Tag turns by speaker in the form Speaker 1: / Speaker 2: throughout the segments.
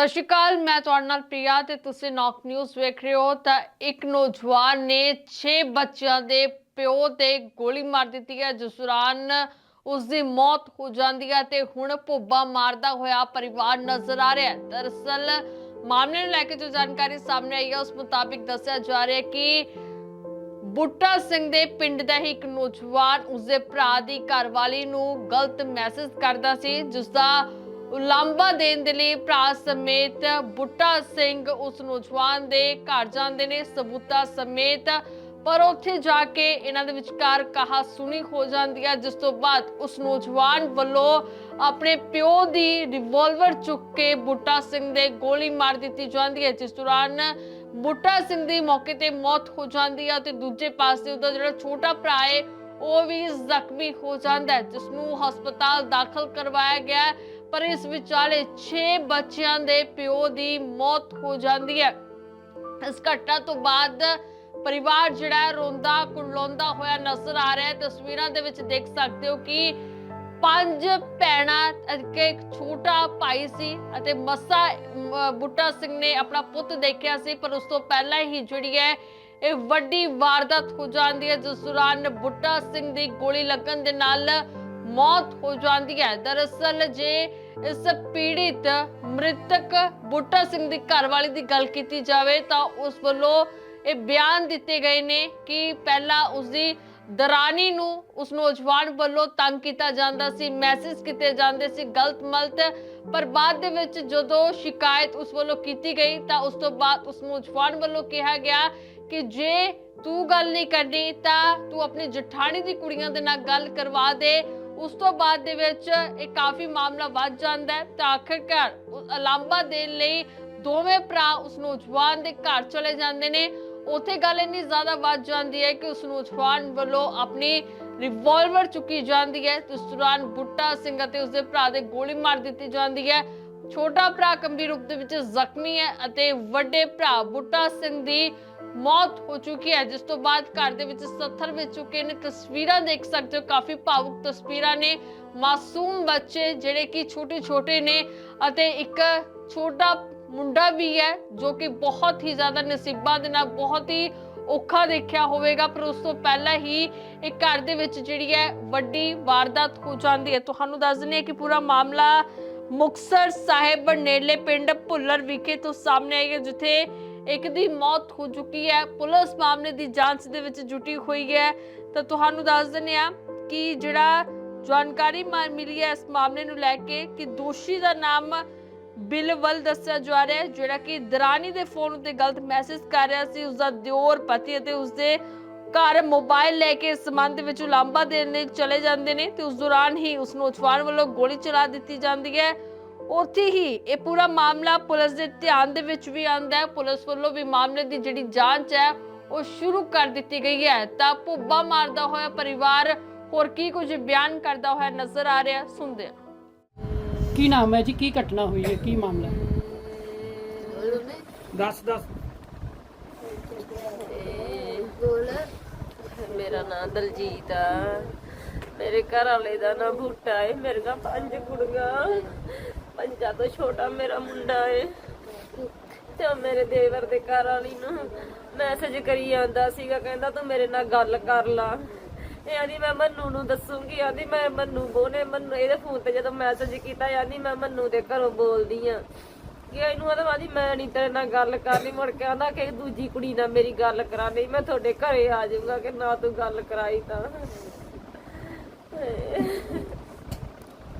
Speaker 1: ਸਤਿ ਸ਼੍ਰੀ ਅਕਾਲ, ਮੈਂ ਤੁਹਾਡੇ ਨਾਲ ਪ੍ਰਿਆ ਤੇ ਤੁਸੀਂ ਨੌਕ ਨਿਊਜ਼ ਵੇਖ ਰਹੇ ਹੋ ਤਾਂ ਇੱਕ ਨੌਜਵਾਨ ਨੇ 6 ਬੱਚਿਆਂ ਦੇ ਪਿਓ ਤੇ ਗੋਲੀ ਮਾਰ ਦਿੱਤੀ ਹੈ, ਜਿਸ ਦੌਰਾਨ ਉਸ ਦੀ ਮੌਤ ਹੋ ਜਾਂਦੀ ਹੈ ਤੇ ਹੁਣ ਭੁੱਬਾ ਮਾਰਦਾ ਹੋਇਆ ਪਰਿਵਾਰ ਨਜ਼ਰ ਆ ਰਿਹਾ ਹੈ। ਦਰਅਸਲ ਮਾਮਲੇ ਨੂੰ ਲੈ ਕੇ ਜੋ ਜਾਣਕਾਰੀ ਸਾਹਮਣੇ ਆਈ ਹੈ, ਉਸ ਮੁਤਾਬਿਕ ਦੱਸਿਆ ਜਾ ਰਿਹਾ ਹੈ ਕਿ ਬੁੱਟਾ ਸਿੰਘ ਦੇ ਪਿੰਡ ਦਾ ਹੀ ਇੱਕ ਨੌਜਵਾਨ ਉਸਦੇ ਭਰਾ ਦੀ ਘਰਵਾਲੀ ਨੂੰ ਗਲਤ ਮੈਸੇਜ ਕਰਦਾ ਸੀ ਜਿਸ ਦਾ ਉਲਾਂਭਾ ਦੇਣ ਦੇ ਲਈ ਭਰਾ ਸਮੇਤ ਬੁੱਟਾ ਸਿੰਘ ਉਸ ਨੌਜਵਾਨ ਦੇ ਘਰ ਜਾਂਦੇ ਨੇ, ਸਬੂਤਾ ਸਮੇਤ ਪਰ ਉੱਥੇ ਜਾ ਕੇ ਇਹਨਾਂ ਦੇ ਵਿਚਕਾਰ ਕਹਾ ਸੁਣੀ ਹੋ ਜਾਂਦੀ ਹੈ, ਜਿਸ ਤੋਂ ਬਾਅਦ ਉਸ ਨੌਜਵਾਨ ਵੱਲੋਂ ਆਪਣੇ ਪਿਓ ਦੀ ਰਿਵਾਲਵਰ ਚੁੱਕ ਕੇ ਬੁੱਟਾ ਸਿੰਘ ਦੇ ਗੋਲੀ ਮਾਰ ਦਿੱਤੀ ਜਾਂਦੀ ਹੈ, ਜਿਸ ਦੌਰਾਨ ਬੁੱਟਾ ਸਿੰਘ ਦੀ ਮੌਕੇ ਤੇ ਮੌਤ ਹੋ ਜਾਂਦੀ ਹੈ ਤੇ ਦੂਜੇ ਪਾਸੇ ਉਹਦਾ ਜਿਹੜਾ ਛੋਟਾ ਭਰਾ ਹੈ, ਉਹ ਵੀ ਜ਼ਖਮੀ ਹੋ ਜਾਂਦਾ ਹੈ, ਜਿਸ ਨੂੰ ਹਸਪਤਾਲ ਦਾਖਲ ਕਰਵਾਇਆ ਗਿਆ ਹੈ। ਪਰ ਇਸ ਵਿਚਾਲੇ 6 ਬੱਚਿਆਂ ਦੇ ਪਿਓ ਦੀ ਮੌਤ ਹੋ ਜਾਂਦੀ ਹੈ। ਇਸ ਘਟਨਾ ਤੋਂ ਬਾਅਦ ਪਰਿਵਾਰ ਜਿਹੜਾ ਰੋਂਦਾ ਕੁਰਲਾਉਂਦਾ ਹੋਇਆ ਨਜ਼ਰ ਆ ਰਿਹਾ ਹੈ। ਤਸਵੀਰਾਂ ਦੇ ਵਿੱਚ ਦੇਖ ਸਕਦੇ ਹੋ ਕਿ ਪੰਜ ਭੈਣਾਂ ਅਤੇ ਇੱਕ ਛੋਟਾ ਭਾਈ ਸੀ ਅਤੇ ਮੱਸਾ ਅਮ, ਬੁੱਟਾ ਸਿੰਘ ਨੇ ਆਪਣਾ ਪੁੱਤ ਦੇਖਿਆ ਸੀ ਪਰ ਉਸ ਤੋਂ ਪਹਿਲਾਂ ਹੀ ਜਿਹੜੀ ਹੈ ਇਹ ਵੱਡੀ ਵਾਰਦਾਤ ਹੋ ਜਾਂਦੀ ਹੈ ਜਿਸ ਦੌਰਾਨ ਬੁੱਟਾ ਸਿੰਘ ਦੀ ਗੋਲੀ ਲੱਗਣ ਦੇ ਨਾਲ ਮੌਤ ਹੋ ਜਾਂਦੀ ਹੈ। ਦਰਅਸਲ ਜੇ ਇਸ ਪੀੜਿਤ ਮ੍ਰਿਤਕ ਬੁੱਟਾ ਸਿੰਘ ਦੀ ਘਰਵਾਲੀ ਦੀ ਗੱਲ ਕੀਤੀ ਜਾਵੇ ਤਾਂ ਉਸ ਵੱਲੋਂ ਇਹ ਬਿਆਨ ਦਿੱਤੇ ਗਏ ਨੇ ਕਿ ਪਹਿਲਾਂ ਉਸ ਦੀ ਦਰਾਨੀ ਨੂੰ ਉਸ ਨੌਜਵਾਨ ਵੱਲੋਂ ਤੰਗ ਕੀਤਾ ਜਾਂਦਾ ਸੀ ਮੈਸੇਜ ਕੀਤੇ ਜਾਂਦੇ ਸੀ, ਗਲਤ ਮਲਤ, ਪਰ ਬਾਅਦ ਦੇ ਵਿੱਚ ਜਦੋਂ ਸ਼ਿਕਾਇਤ ਉਸ ਵੱਲੋਂ ਕੀਤੀ ਗਈ ਤਾਂ ਉਸ ਤੋਂ ਬਾਅਦ ਉਸ ਨੌਜਵਾਨ ਵੱਲੋਂ ਕਿਹਾ ਗਿਆ ਕਿ ਜੇ ਤੂੰ ਗੱਲ ਨਹੀਂ ਕਰਨੀ ਤਾਂ ਤੂੰ ਆਪਣੀ ਜਠਾਣੀ ਦੀ ਕੁੜੀਆਂ ਦੇ ਨਾਲ ਗੱਲ ਕਰਵਾ ਦੇ ਉਸ ਤੋਂ ਬਾਅਦ ਦੇ ਵਿੱਚ ਇਹ ਕਾਫੀ ਮਾਮਲਾ ਵੱਧ ਜਾਂਦਾ ਹੈ ਤਾਂ ਆਖਿਰਕਾਰ ਅਲਾਂਬਾ ਦੇਣ ਲਈ ਦੋਵੇਂ ਭਰਾ ਉਸ ਨੌਜਵਾਨ ਦੇ ਘਰ ਚਲੇ ਜਾਂਦੇ ਨੇ। ਉੱਥੇ ਗੱਲ ਇੰਨੀ ਜ਼ਿਆਦਾ ਵੱਧ ਜਾਂਦੀ ਹੈ ਕਿ ਉਸ ਨੌਜਵਾਨ ਵੱਲੋਂ ਆਪਣੀ ਰਿਵਾਲਵਰ ਚੁੱਕੀ ਜਾਂਦੀ ਹੈ। ਉਸ ਦੌਰਾਨ ਬੁੱਟਾ ਸਿੰਘ ਅਤੇ ਉਸਦੇ ਭਰਾ ਦੇ ਗੋਲੀ ਮਾਰ ਦਿੱਤੀ ਜਾਂਦੀ ਹੈ। ਛੋਟਾ ਭਰਾ ਗੰਭੀਰ ਰੂਪ ਦੇ ਵਿੱਚ ਜ਼ਖਮੀ ਹੈ ਅਤੇ ਵੱਡੇ ਭਰਾ ਬੁੱਟਾ ਸਿੰਘ ਦੀ ਮੌਤ ਹੋ ਚੁੱਕੀ ਹੈ, ਜਿਸ ਤੋਂ ਬਾਅਦ ਘਰ ਦੇ ਵਿੱਚ ਸੱਥਰ ਵਿੱਚ ਚੁੱਕੇ ਨੇ, ਤਸਵੀਰਾਂ ਦੇਖ ਸਕਦੇ ਹੋ, ਕਾਫੀ ਭਾਵੁਕ ਤਸਵੀਰਾਂ ਨੇ, ਮਾਸੂਮ ਬੱਚੇ ਜਿਹੜੇ ਕਿ ਛੋਟੇ ਛੋਟੇ ਨੇ ਅਤੇ ਇੱਕ ਛੋਟਾ ਮੁੰਡਾ ਵੀ ਹੈ, ਜੋ ਕਿ ਬਹੁਤ ਹੀ ਜ਼ਿਆਦਾ ਨਸੀਬਾਂ ਦੇ ਨਾਲ, ਬਹੁਤ ਹੀ ਔਖਾ ਦੇਖਿਆ ਹੋਵੇਗਾ, ਪਰ ਉਸ ਤੋਂ ਪਹਿਲਾਂ ਹੀ ਇਹ ਘਰ ਦੇ ਵਿੱਚ ਜਿਹੜੀ ਹੈ, ਵੱਡੀ ਵਾਰਦਾਤ ਹੋ ਜਾਂਦੀ ਹੈ। ਤੁਹਾਨੂੰ ਦੱਸ ਦਿੰਦੇ ਹਾਂ ਕਿ ਪੂਰਾ ਮਾਮਲਾ ਮੁਕਸਰ ਸਾਹਿਬ, ਨੇੜਲੇ ਪਿੰਡ ਭੁੱਲਰ ਵਿਖੇ ਤੋਂ ਸਾਹਮਣੇ ਆਇਆ ਜਿੱਥੇ ਇੱਕ ਦੀ ਮੌਤ ਹੋ ਚੁੱਕੀ ਹੈ, ਪੁਲਿਸ ਮਾਮਲੇ ਦੀ ਜਾਂਚ ਦੇ ਵਿੱਚ ਜੁਟੀ ਹੋਈ ਹੈ। ਤਾਂ ਤੁਹਾਨੂੰ ਦੱਸ ਦਿੰਦੇ ਹਾਂ ਕਿ ਜਿਹੜਾ ਜਾਣਕਾਰੀ ਮਿਲੀ ਹੈ ਇਸ ਮਾਮਲੇ ਨੂੰ ਲੈ ਕੇ ਕਿ ਦੋਸ਼ੀ ਦਾ ਨਾਮ ਬਿਲਵਲ ਦੱਸਿਆ ਜਾ ਰਿਹਾ ਹੈ, ਜਿਹੜਾ ਕਿ ਦਰਾਨੀ ਦੇ ਫੋਨ ਉੱਤੇ ਗਲਤ ਮੈਸੇਜ ਕਰ ਰਿਹਾ ਸੀ। ਉਸ ਦਾ ਦਿਓਰ ਪਤੀ ਅਤੇ ਉਸ ਦੇ ਘਰ ਮੋਬਾਈਲ ਲੈ ਕੇ ਇਸ ਸੰਬੰਧ ਵਿੱਚ ਉਲਾਂਭਾ ਦੇਣ ਲਈ ਚਲੇ ਜਾਂਦੇ ਨੇ ਤੇ ਉਸ ਦੌਰਾਨ ਹੀ ਉਸ ਨੌਜਵਾਨ ਵੱਲੋਂ ਗੋਲੀ ਚਲਾ ਦਿੱਤੀ ਜਾਂਦੀ ਹੈ। ਉੱਥੇ ਹੀ ਇਹ ਪੂਰਾ ਮਾਮਲਾ ਪੁਲਿਸ ਦੇ ਧਿਆਨ ਦੇ ਵਿੱਚ ਵੀ ਆਂਦਾ ਹੈ। ਪੁਲਿਸ ਵੱਲੋਂ ਵੀ ਮਾਮਲੇ ਦੀ ਜਿਹੜੀ ਜਾਂਚ ਹੈ ਉਹ ਸ਼ੁਰੂ ਕਰ ਦਿੱਤੀ ਗਈ ਹੈ। ਤਾਂ ਭੁੱਬਾ ਮਾਰਦਾ ਹੋਇਆ ਪਰਿਵਾਰ ਹੋਰ ਕੀ ਕੁਝ ਬਿਆਨ ਕਰਦਾ ਹੋਇਆ ਨਜ਼ਰ ਆ ਰਿਹਾ ਸੁਣਦੇ ਹਾਂ।
Speaker 2: ਕੀ ਨਾਮ ਹੈ ਜੀ? ਕੀ ਘਟਨਾ ਹੋਈ ਹੈ? ਕੀ ਮਾਮਲਾ ਹੈ? ਦੱਸ ਦੱਸ।
Speaker 3: ਬੋਲ ਮੇਰਾ ਨਾਮ ਦਲਜੀਤ ਆ। ਮੇਰੇ ਘਰ ਵਾਲੇ ਦਾ ਨਾਮ ਭੁੱਟਾ ਹੈ ਮੇਰੇ ਕੋਲ ਪੰਜ ਕੁੜੀਆਂ। ਪੰਜਾਂ ਤੋਂ ਛੋਟਾ ਮੇਰਾ ਮੁੰਡਾ ਹੈ ਤੇ ਉਹ ਮੇਰੇ ਦੇਵਰ ਦੇ ਘਰ ਵਾਲੀ ਨੂੰ ਮੈਸੇਜ ਕਰੀ ਜਾਂਦਾ ਸੀਗਾ, ਕਹਿੰਦਾ ਤੂੰ ਮੇਰੇ ਨਾਲ ਗੱਲ ਕਰ ਲਾ। ਇਹ ਮੈਂ ਮੰਨੂ ਨੂੰ ਦੱਸੂਗੀ। ਆਂਦੀ, ਮੈਂ ਮੰਨੂ ਬੋਨੇ ਮੰਨੂ ਇਹਦੇ ਫੋਨ ਤੇ ਜਦੋਂ ਮੈਸੇਜ ਕੀਤਾ ਆਂਦੀ, ਮੈਂ ਮੰਨੂ ਦੇ ਘਰੋਂ ਬੋਲਦੀ ਆ। ਕਿ ਇਹਨੂੰ ਆਦਾ ਆਂਦੀ ਮੈਂ ਨਹੀਂ ਤੇਰੇ ਨਾਲ ਗੱਲ ਕਰਨੀ। ਮੁੜ ਕੇ ਆਂਦਾ ਕਿ ਦੂਜੀ ਕੁੜੀ ਨਾਲ ਮੇਰੀ ਗੱਲ ਕਰਾ ਕਰਾਣੀ ਮੈਂ ਤੁਹਾਡੇ ਘਰੇ ਆ ਜਾਊਗਾ ਕਿ ਨਾ ਤੂੰ ਗੱਲ ਕਰਾਈ ਤਾਂ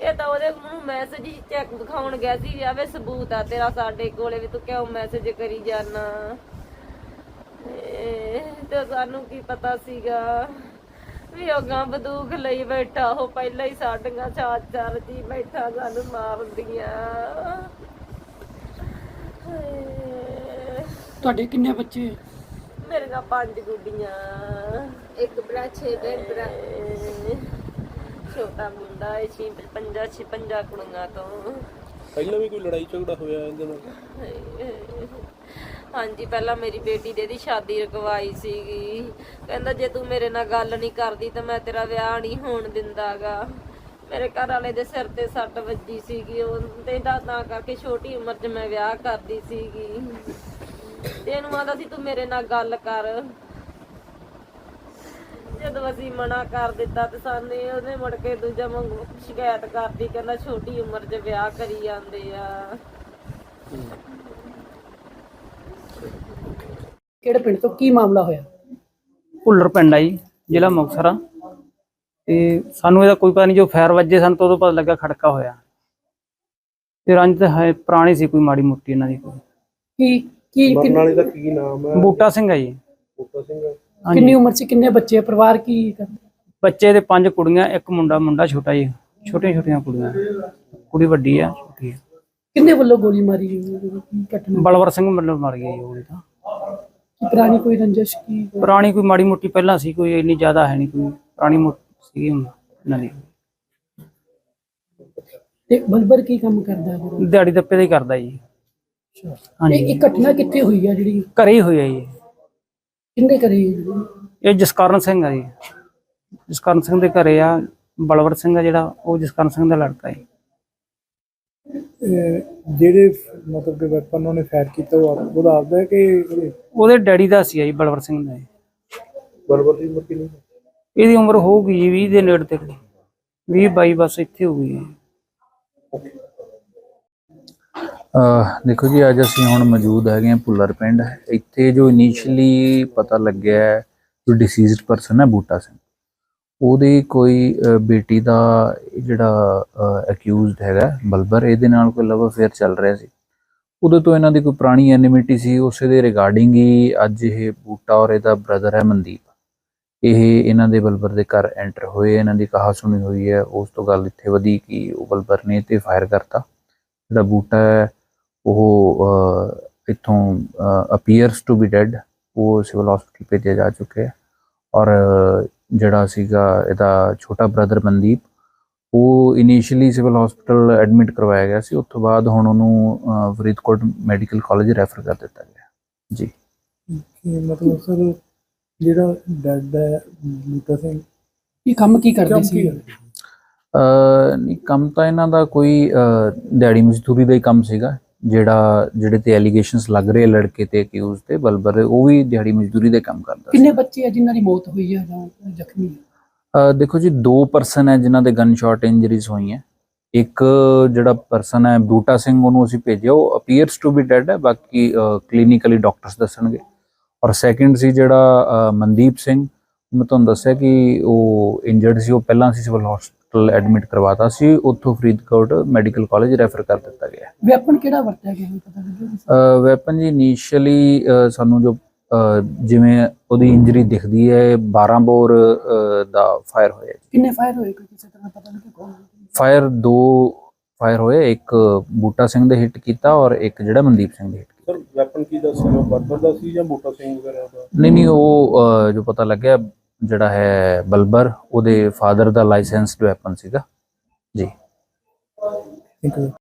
Speaker 3: ਇਹ ਤਾਂ ਉਹਦੇ ਨੂੰ ਮੈਸੇਜ ਹੀ ਚੈੱਕ ਦਿਖਾਉਣ ਗਿਆ ਸੀ ਵੀ ਆਵੇ ਸਬੂਤ ਆ ਤੇਰਾ ਸਾਡੇ ਕੋਲੇ ਵੀ ਤੂੰ ਕਿਉਂ ਮੈਸੇਜ ਕਰੀ ਇਹ ਤੇ ਸਾਨੂੰ ਕੀ ਪਤਾ ਸੀਗਾ ਵੀ ਉਹ ਗਾਂ ਬੰਦੂਕ ਲਈ ਬੈਠਾ ਉਹ ਪਹਿਲਾਂ ਹੀ ਸਾਡੀਆਂ ਚਾਰ ਚਾਰ ਜੀ ਬੈਠਾ ਸਾਨੂੰ ਮਾਰਦੀਆਂ।
Speaker 2: ਤੁਹਾਡੇ ਕਿੰਨੇ ਬੱਚੇ?
Speaker 3: ਮੇਰੇ ਕੋਲ ਪੰਜ ਗੁੱਡੀਆਂ।
Speaker 4: ਇੱਕ ਛੇ ਭੈਣ ਭਰਾ।
Speaker 3: ਛੋਟਾ ਮੁੰਡਾ ਹੈ ਛੇ ਪੰਜਾ ਛੇ ਪੰਜਾ ਕੁੜੀਆਂ ਤੋਂ।
Speaker 5: ਪਹਿਲਾਂ ਵੀ ਕੋਈ ਲੜਾਈ ਝਗੜਾ ਹੋਇਆ ਇਹਦੇ ਨਾਲ?
Speaker 3: ਹਾਂਜੀ ਪਹਿਲਾਂ ਮੇਰੀ ਬੇਟੀ ਦੇ ਦੀ ਸ਼ਾਦੀ ਰਕਵਾਈ ਸੀਗੀ। ਕਹਿੰਦਾ ਜੇ ਤੂੰ ਮੇਰੇ ਨਾਲ ਗੱਲ ਨਹੀਂ ਕਰਦੀ ਤਾਂ ਮੈਂ ਤੇਰਾ ਵਿਆਹ ਨਹੀਂ ਹੋਣ ਦਿੰਦਾਗਾ। ਮੇਰੇ ਘਰ ਵਾਲੇ ਦੇ ਸਿਰ ਤੇ ਸੱਟ ਵੱਜੀ ਸੀਗੀ। ਉਹ ਤੇ ਦਾ ਤਾਂ ਕਰਕੇ ਛੋਟੀ ਉਮਰ 'ਚ ਮੈਂ ਵਿਆਹ ਕਰਦੀ ਸੀਗੀ। ਤੇ ਇਹਨੂੰ ਆਂਦਾ ਸੀ ਤੂੰ ਮੇਰੇ ਨਾਲ ਗੱਲ ਕਰ। ਜਦੋਂ ਅਸੀਂ ਮਨਾ ਕਰ ਦਿੱਤਾ ਤੇ ਸਾਨੇ ਉਹਨੇ ਮੁੜ ਕੇ ਦੂਜਾ ਮੰਗੂ ਸ਼ਿਕਾਇਤ ਕਰਦੀ ਕਹਿੰਦਾ ਛੋਟੀ ਉਮਰ 'ਚ ਵਿਆਹ ਕਰੀ ਜਾਂਦੇ ਆ।
Speaker 2: ਕਿਹੜੇ ਪਿੰਡ ਤੋਂ ਕੀ ਮਾਮਲਾ ਹੋਇਆ?
Speaker 6: ਭੁੱਲਰ ਪਿੰਡ ਆ ਜੀ ਜ਼ਿਲ੍ਹਾ ਮੁਕਤਸਰ ਆ। ਤੇ ਸਾਨੂੰ ਇਹਦਾ ਕੋਈ ਪਤਾ ਨਹੀਂ ਜੋ ਫਾਇਰ ਵੱਜੇ ਸਾਨੂੰ ਤਾਂ ਉਦੋਂ ਪਤਾ ਲੱਗਾ ਖੜਕਾ ਹੋਇਆ। ਤੇ ਰੰਜ ਤਾਂ ਹੈ ਪੁਰਾਣੀ ਸੀ ਕੋਈ ਮਾੜੀ ਮੋਟੀ ਇਹਨਾਂ ਦੀ ਕੋਈ।
Speaker 2: ਕੀ ਕੀ
Speaker 5: ਮਰਨ
Speaker 2: ਕਿੰਨ-
Speaker 5: ਵਾਲੇ ਦਾ ਕੀ ਨਾਮ ਹੈ?
Speaker 6: ਬੂਟਾ ਸਿੰਘ ਆ ਜੀ।
Speaker 5: ਬੂਟਾ ਸਿੰਘ
Speaker 6: ਹਾਂਜੀ।
Speaker 2: ਕਿੰਨੀ ਉਮਰ ਸੀ? ਕਿੰਨੇ ਬੱਚੇ ਪਰਿਵਾਰ ਕੀ ਕਰਦੇ?
Speaker 6: ਬੱਚੇ ਦੇ ਪੰਜ ਕੁੜੀਆਂ ਇੱਕ ਮੁੰਡਾ ਮੁੰਡਾ ਛੋਟਾ ਜੀ ਛੋਟੀਆਂ ਛੋਟੀਆਂ ਕੁੜੀਆਂ। ਕੁੜੀ ਵੱਡੀ ਆ ਛੋਟੀ ਆ।
Speaker 2: ਕਿੰਨੇ ਵੱਲੋਂ ਗੋਲੀ ਮਾਰੀ ਗਈ ਕੀ ਘਟਨਾ?
Speaker 6: ਬਲਵਰ ਸਿੰਘ ਮਤਲਬ ਮਰ ਗਈ ਉਹ ਤਾਂ।
Speaker 2: ਕੀ ਪੁਰਾਣੀ ਕੋਈ ਰੰਜਿਸ਼ ਕੀ?
Speaker 6: ਪੁਰਾਣੀ ਕੋਈ ਮਾੜੀ ਮੋਟੀ ਪਹਿਲਾਂ ਸੀ ਕੋਈ ਇੰਨੀ ਜ਼ਿਆਦਾ ਹੈ ਨਹੀਂ ਕੋਈ ਪੁਰਾਣੀ ਮੋਟੀ ਸੀ ਇਹਨਾਂ ਦੀ।
Speaker 2: ਤੇ ਬਲਬਰ ਕੀ ਕੰਮ ਕਰਦਾ ਹੈ ਫਿਰ?
Speaker 6: ਦਿਹਾੜੀ ਦੱਪੇ ਦਾ ਹੀ ਕਰਦਾ ਜੀ।
Speaker 2: ਤੇ ਇਹ
Speaker 6: ਹਾਂਜੀ
Speaker 2: ਘਟਨਾ ਕਿੱਥੇ ਹੋਈ ਹੈ ਜਿਹੜੀ?
Speaker 6: ਘਰੇ ਹੀ ਹੋਇਆ ਜੀ।
Speaker 2: ਕਿੰਨੇ ਕਰੀ ਹੈ?
Speaker 6: ਇਹ ਜਸਕਰਨ ਸਿੰਘ ਆ ਜੀ ਜਸਕਰਨ ਸਿੰਘ ਦੇ ਘਰੇ ਆ ਬਲਵਰ ਸਿੰਘ ਆ ਜਿਹੜਾ ਉਹ ਜਸਕਰਨ ਸਿੰਘ ਦਾ ਲੜਕਾ ਹੈ
Speaker 7: ਜਿਹੜੇ ਮਤਲਬ ਕਿ ਵੈਪਨ ਉਹਨੇ ਫਾਇਰ ਕੀਤਾ ਉਹ ਆਪ- ਉਹਦਾ ਆਪਦਾ ਹੈ ਕਿ
Speaker 6: ਉਹਦੇ ਡੈਡੀ ਦਾ ਸੀ ਆ ਜੀ ਬਲਵਰ ਸਿੰਘ ਦਾ ਜੀ।
Speaker 5: ਬਰਬਰ ਦੀ ਉਮਰ ਕਿੰਨੀ ਹੈ?
Speaker 6: ਇਹਦੀ ਉਮਰ ਹੋਊਗੀ ਜੀ 20 ਦੇ ਨੇੜੇ ਤੱਕ 20 22 ਬਸ ਇੱਥੇ ਹੋਊਗੀ ਜੀ
Speaker 8: ਅਹ ਦੇਖੋ ਜੀ ਅੱਜ ਅਸੀਂ ਹੁਣ ਮੌਜੂਦ ਹੈਗੇ ਹਾਂ ਭੁੱਲਰ ਪਿੰਡ। ਇੱਥੇ ਜੋ ਇਨੀਸ਼ੀਅਲੀ ਪਤਾ ਲੱਗਿਆ ਹੈ, ਜੋ ਡਿਸੀਜ਼ਡ ਪਰਸਨ ਹੈ ਬੂਟਾ ਸਿੰਘ। ਉਹਦੀ ਕੋਈ ਬੇਟੀ ਦਾ ਜਿਹੜਾ ਅਕਿਊਜ਼ਡ ਹੈਗਾ ਬਲਬਰ ਇਹਦੇ ਨਾਲ ਕੋਈ ਲਵ ਅਫੇਅਰ ਚੱਲ ਰਿਹਾ ਸੀ। ਉਦੋਂ ਤੋਂ ਇਹਨਾਂ ਦੀ ਕੋਈ ਪੁਰਾਣੀ ਐਨਿਮਿਟੀ ਸੀ। ਉਸੇ ਦੇ ਰਿਗਾਰਡਿੰਗ ਹੀ ਅੱਜ ਇਹ ਬੂਟਾ ਔਰ ਇਹਦਾ ਬ੍ਰਦਰ ਹੈ ਮਨਦੀਪ। ਇਹ ਇਹਨਾਂ ਦੇ ਬਲਬਰ ਦੇ ਘਰ ਐਂਟਰ ਹੋਏ ਇਹਨਾਂ ਦੀ ਕਹਾ ਸੁਣੀ ਹੋਈ ਹੈ। ਉਸ ਤੋਂ ਗੱਲ ਇੱਥੇ ਵਧੀ ਕਿ ਉਹ ਬਲਬਰ ਨੇ ਤੇ ਫਾਇਰ ਕਰਤਾ। ਜਿਹੜਾ ਬੂਟਾ ਹੈ ਉਹ ਇੱਥੋਂ ਅਪੀਅਰਸ ਟੂ ਬੀ ਡੈਡ ਉਹ ਸਿਵਲ ਹਸਪੀਟਲ ਭੇਜਿਆ ਜਾ ਚੁੱਕਿਆ ਹੈ। ਔਰ ਜਿਹੜਾ ਸੀਗਾ ਇਹਦਾ ਛੋਟਾ ਬ੍ਰਦਰ ਮਨਦੀਪ ਉਹ ਇਨੀਸ਼ੀਅਲੀ ਸਿਵਲ ਹਸਪੀਟਲ ਐਡਮਿਟ ਕਰਵਾਇਆ ਗਿਆ ਸੀ। ਉਸ ਤੋਂ ਬਾਅਦ ਹੁਣ ਉਹਨੂੰ ਫਰੀਦਕੋਟ ਮੈਡੀਕਲ ਕਾਲਜ ਰੈਫਰ ਕਰ ਦਿੱਤਾ ਗਿਆ ਜੀ।
Speaker 7: ਕਿ ਮਤਲਬ ਸਰ ਜਿਹੜਾ ਡੈਡ ਹੈ ਬੂਟਾ ਸਿੰਘ?
Speaker 2: ਇਹ ਕੰਮ ਕੀ ਕਰਦੇ ਸੀ?
Speaker 8: ਅਹ ਨਹੀਂ ਕੰਮ ਤਾਂ ਇਹਨਾਂ ਦਾ ਕੋਈ ਦਿਹਾੜੀ ਮਜ਼ਦੂਰੀ ਦਾ ਹੀ ਕੰਮ ਸੀਗਾ। ਜਿਹੜਾ ਜਿਹੜੇ ਤੇ ਐਲੀਗੇਸ਼ਨਸ ਲੱਗ ਰਹੇ ਲੜਕੇ ਤੇ ਅਕਿਊਜ਼ ਤੇ ਬਲਬਰ ਉਹ ਵੀ ਦਿਹਾੜੀ ਮਜ਼ਦੂਰੀ ਦਾ ਕੰਮ ਕਰਦਾ ਸੀ।
Speaker 2: ਕਿੰਨੇ ਬੱਚੇ ਆ ਜਿਨ੍ਹਾਂ ਦੀ ਮੌਤ ਹੋਈ ਹੈ ਜਾਂ ਜ਼ਖਮੀ ਹੈ?
Speaker 8: ਦੇਖੋ ਜੀ ਦੋ ਪਰਸਨ ਹੈ ਜਿਨ੍ਹਾਂ ਦੇ ਗਨ ਸ਼ਾਟ ਇੰਜਰੀਜ਼ ਹੋਈਆਂ। ਇੱਕ ਜਿਹੜਾ ਪਰਸਨ ਹੈ ਬੂਟਾ ਸਿੰਘ ਉਹਨੂੰ ਅਸੀਂ ਭੇਜਿਆ ਉਹ ਅਪੀਅਰਸ ਟੂ ਬੀ ਡੈਡ ਹੈ ਬਾਕੀ ਕਲੀਨਿਕਲੀ ਡਾਕਟਰਸ ਦੱਸਣਗੇ। ਔਰ ਸੈਕਿੰਡ ਸੀ ਜਿਹੜਾ ਮਨਦੀਪ ਸਿੰਘ ਮੈਂ ਤੁਹਾਨੂੰ ਦੱਸਿਆ ਕਿ ਉਹ ਇੰਜਰਡ ਸੀ ਉਹ ਪਹਿਲਾਂ ਸੀ ਸਿਵਲ ਹਸਪੀਟਲ ਐਡਮਿਟ ਕਰਵਾਤਾ ਸੀ ਉੱਥੋਂ ਫਰੀਦਕੋਟ ਮੈਡੀਕਲ ਕਾਲਜ ਰੈਫਰ ਕਰ ਦਿੱਤਾ ਗਿਆ
Speaker 2: ਵੈਪਨ ਕਿਹੜਾ ਵਰਤਿਆ ਗਿਆ ਪਤਾ ਲੱਗਿਆ
Speaker 8: ਵੈਪਨ ਜੀ ਇਨੀਸ਼ੀਅਲੀ ਸਾਨੂੰ ਜੋ ਜਿਵੇਂ ਉਹਦੀ ਇੰਜਰੀ ਦਿਖਦੀ ਹੈ 12 ਬੋਰ ਦਾ ਫਾਇਰ ਹੋਇਆ
Speaker 2: ਕਿੰਨੇ ਫਾਇਰ ਹੋਏ ਕਿਸੇ ਤਰ੍ਹਾਂ ਪਤਾ ਨਹੀਂ ਕੌਣ?
Speaker 8: ਫਾਇਰ ਦੋ ਫਾਇਰ ਹੋਏ ਇੱਕ ਬੂਟਾ ਸਿੰਘ ਦੇ ਹਿੱਟ ਕੀਤਾ ਔਰ ਇੱਕ ਜਿਹੜਾ ਮਨਦੀਪ ਸਿੰਘ ਦੇ ਹਿੱਟ ਕੀਤਾ।
Speaker 5: ਸਰ ਵੈਪਨ ਕੀ ਦਾ ਸੀ ਉਹ ਬਰਬਰ ਦਾ ਸੀ ਜਾਂ ਬੂਟਾ ਸਿੰਘ ਵਗੈਰਾ ਦਾ?
Speaker 8: ਨਹੀਂ ਨਹੀਂ ਉਹ ਜੋ ਪਤਾ ਲੱਗਿਆ ਜਿਹੜਾ ਹੈ ਬਲਬਰ ਉਹਦੇ ਫਾਦਰ ਦਾ ਲਾਇਸੈਂਸਡ ਵੈਪਨ ਸੀਗਾ। ਜੀ।
Speaker 7: ਇੱਕ